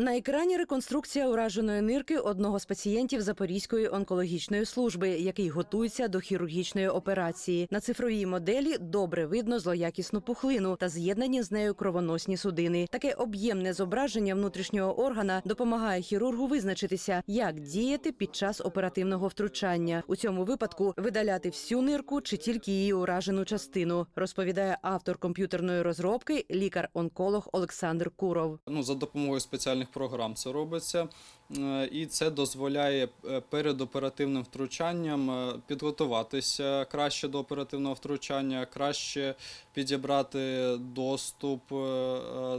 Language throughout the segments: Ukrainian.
На екрані реконструкція ураженої нирки одного з пацієнтів Запорізької онкологічної служби, який готується до хірургічної операції. На цифровій моделі добре видно злоякісну пухлину та з'єднані з нею кровоносні судини. Таке об'ємне зображення внутрішнього органа допомагає хірургу визначитися, як діяти під час оперативного втручання. У цьому випадку видаляти всю нирку чи тільки її уражену частину, розповідає автор комп'ютерної розробки, лікар-онколог Олександр Куров. Ну, за допомогою спеціальних програм це робиться, Е, і це дозволяє е, перед оперативним втручанням е, підготуватися краще до оперативного втручання, краще підібрати доступ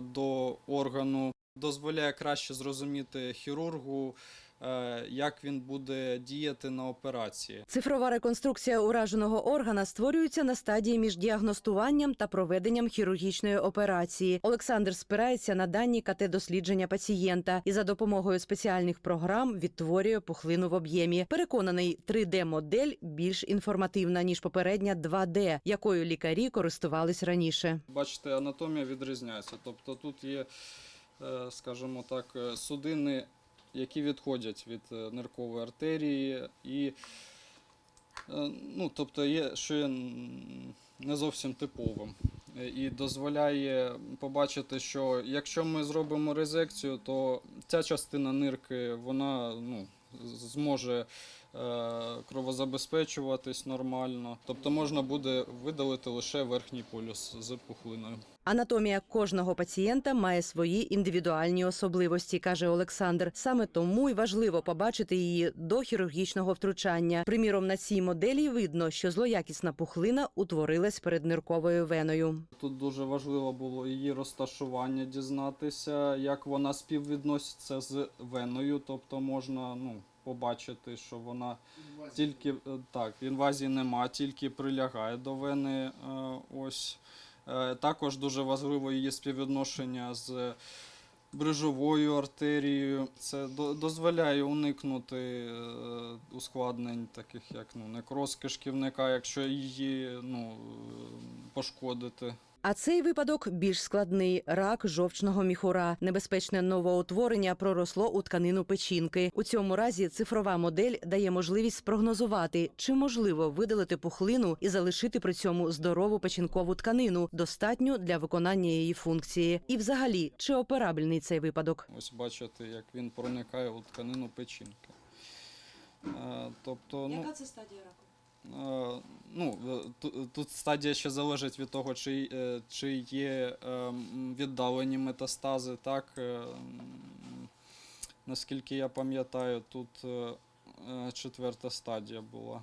до органу, дозволяє краще зрозуміти хірургу, е, як він буде діяти на операції. Цифрова реконструкція ураженого органа створюється на стадії між діагностуванням та проведенням хірургічної операції. Олександр спирається на дані КТ-дослідження пацієнта і за допомогою спеціальних програм відтворює пухлину в об'ємі. Переконаний, 3D-модель більш інформативна ніж попередня 2D, якою лікарі користувались раніше. Бачите, анатомія відрізняється. Тобто тут є, скажімо так, е, судини, які відходять від е, ниркової артерії, і е, ну, тобто є, що є не зовсім типовим. Е, І дозволяє побачити, що якщо ми зробимо резекцію, то ця частина нирки вона ну, зможе е, кровозабезпечуватись нормально. Тобто можна буде видалити лише верхній полюс з пухлиною. Анатомія кожного пацієнта має свої індивідуальні особливості, каже Олександр. Саме тому й важливо побачити її до хірургічного втручання. Приміром, на цій моделі видно, що злоякісна пухлина утворилась перед нирковою веною. Тут дуже важливо було її розташування дізнатися, як вона співвідноситься з веною, тобто можна ну, побачити, що вона тільки е, так, інвазії нема, тільки прилягає до вени. е, Ось. Е, Також дуже важливо її співвідношення з брижовою артерією. Це дозволяє уникнути ускладнень, таких як ну, некроз кишківника, якщо її ну, пошкодити. А цей випадок більш складний рак жовчного міхура. Небезпечне новоутворення проросло у тканину печінки. У цьому разі цифрова модель дає можливість спрогнозувати, чи можливо видалити пухлину і залишити при цьому здорову печінкову тканину, достатню для виконання її функції. І, взагалі, чи операбельний цей випадок? Ось бачите, як він проникає у тканину печінки. Е, Тобто, ну, це стадія раку? Е, Ну, е, тут стадія ще залежить від того, чи, е, чи є віддалені метастази. Так, наскільки я пам'ятаю, тут четверта стадія була.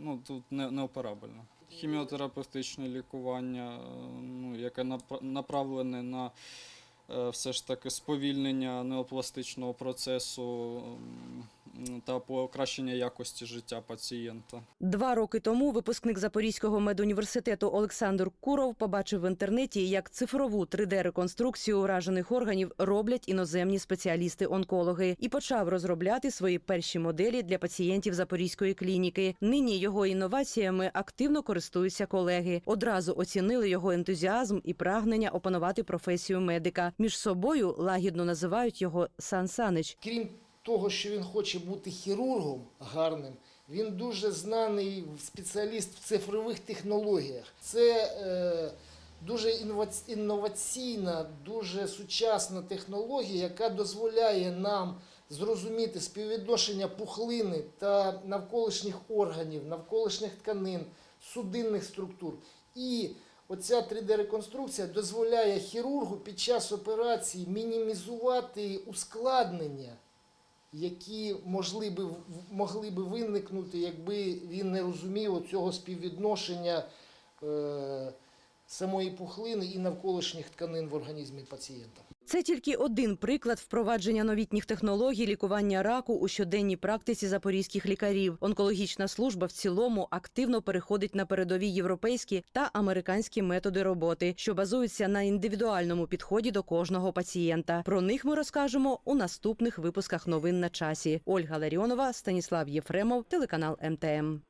Ну, тут не, неоперабельно. Хіміотерапевтичне лікування, ну, яке направлене на все ж таки сповільнення неопластичного процесу та покращення якості життя пацієнта. Два роки тому випускник Запорізького медуніверситету Олександр Куров побачив в інтернеті, як цифрову 3D-реконструкцію уражених органів роблять іноземні спеціалісти-онкологи, і почав розробляти свої перші моделі для пацієнтів Запорізької клініки. Нині його інноваціями активно користуються колеги. Одразу оцінили його ентузіазм і прагнення опанувати професію медика. Між собою лагідно називають його Сан Санич. крім того, що він хоче бути хірургом гарним, він дуже знаний спеціаліст в цифрових технологіях. Це е, дуже інноваційна, дуже сучасна технологія, яка дозволяє нам зрозуміти співвідношення пухлини та навколишніх органів, навколишніх тканин, судинних структур. І Оця 3D-реконструкція дозволяє хірургу під час операції мінімізувати ускладнення, які могли би, могли би виникнути, якби він не розумів цього співвідношення е, самої пухлини і навколишніх тканин в організмі пацієнта. Це тільки один приклад впровадження новітніх технологій лікування раку у щоденній практиці запорізьких лікарів. Онкологічна служба в цілому активно переходить на передові європейські та американські методи роботи, що базуються на індивідуальному підході до кожного пацієнта. Про них ми розкажемо у наступних випусках новин на часі. Ольга Ларіонова, Станіслав Єфремов, телеканал МТМ.